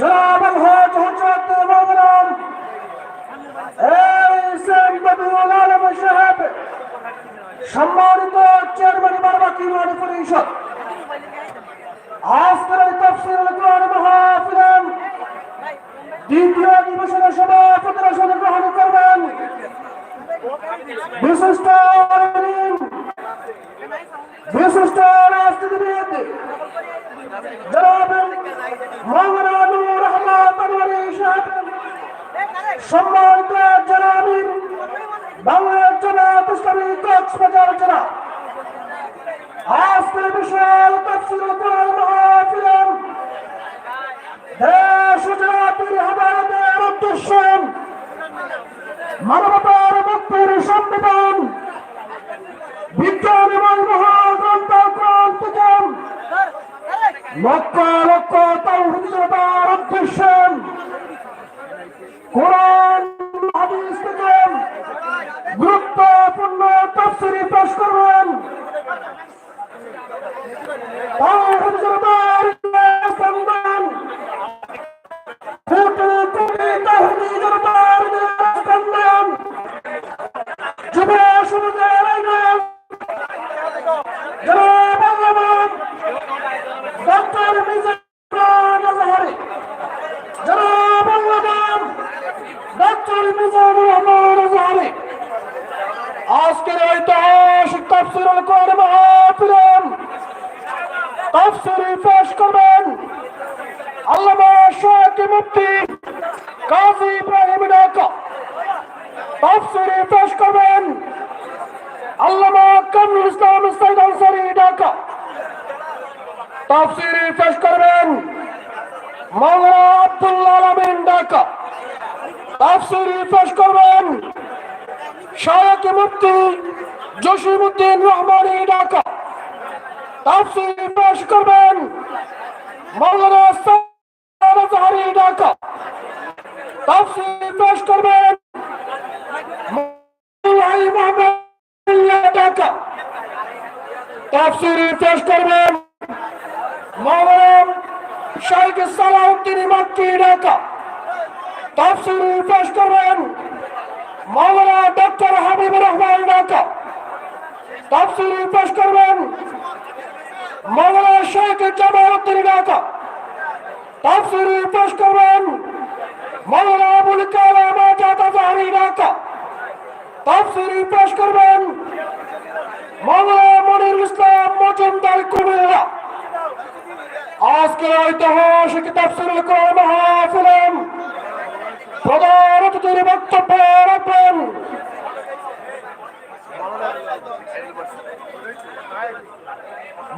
জনাব আলহাজ হজরত মোহরম এই সেম বদিউল আলম সাহেব সম্মানিত চেয়ারম্যান বারবাকি মানি পরিষদ আজকের এই তফসিল কোরআন বিশিষ্ট রাজনীতিবিদ জনাব মাওলানা নূর রহমান আনোয়ারি সাহেব সম্মানিত জনাবিন বাংলার জনাব ইসলামী কক্সবাজার জনাব আজকের বিশাল তফসিল মাহফিলের। লক্ষ লক্ষ তৌহিদার উদ্দেশ্যে কোরআন, হাদিস থেকে গুরুত্বপূর্ণ তফসিলি পেশ করবেন। তৌহিদ জনতার স্পন্দন কোটি ডক্টর মিজানুর জনাব আল্লামা ডক্টর মিজানুর রহমান আজহারি। আজকের ঐতিহাসিক তফসিরুল কোরআন মাহফিলের তফসিরি পেশ করবেন আল্লামা শেখ মুফতি কাজী ইব্রাহিম ঢাকা তফসিরি পেশ করবেন আল্লামা কামরুল ইসলাম ঢাকা তফসিরি পেশ করবেন মাওলানা আব্দুল্লাহ আলমিন ঢাকা। তফসিরি পেশ করবেন শায়ক মুফতি জসিমউদ্দিন রহমানী ঢাকা। তফসির পেশ করবেন মাওলানা আজহারি ঢাকা। তফসির পেশ করবেন ঢাকা। তফসির পেশ করবেন মাওলানা শাইখ সালাউদ্দিন মাক্কি ঢাকা তফসির পেশ করবেন মাওলানা ডক্টর হাবিবুর রহমান ঢাকা তফসির পেশ করবেন মাওলানা শেখ জামালউদ্দিন ঢাকা তাফসীর পেশ করবেন মাওলানা আবুল কালাম আজাদ আজহারি ঢাকা তাফসীর পেশ করবেন মাওলানা মনিরুল ইসলাম মজুমদার কুমিল্লা। আজকের ঐতিহাসিক তাফসীরুল কোরআন মাহফিলের প্রধান অতিথির বক্তব্য রাখবেন।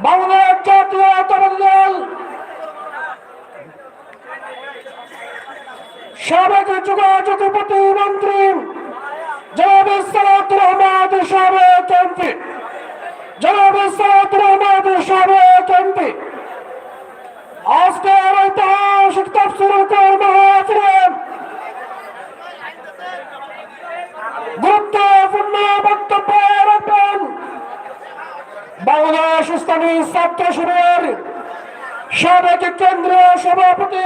বাংলার জাতীয়তাবাদী দল সাবেক যোগাযোগ প্রতিমন্ত্রী জনাব সালাত রহমান সাবেক এমপি। জনাব সালাত রহমান সাবেক এমপি আজকের ঐতিহাসিক তফসিল মাহফিলের গুরুত্বপূর্ণ বক্তব্য রাখবেন বাংলাদেশ ইসলামী ছাত্র শিবির সাবেক কেন্দ্রীয় সভাপতি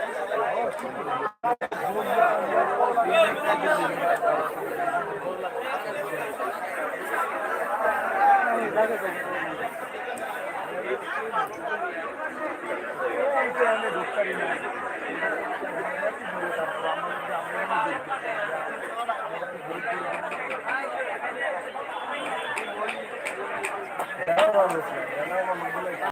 ঢুকতে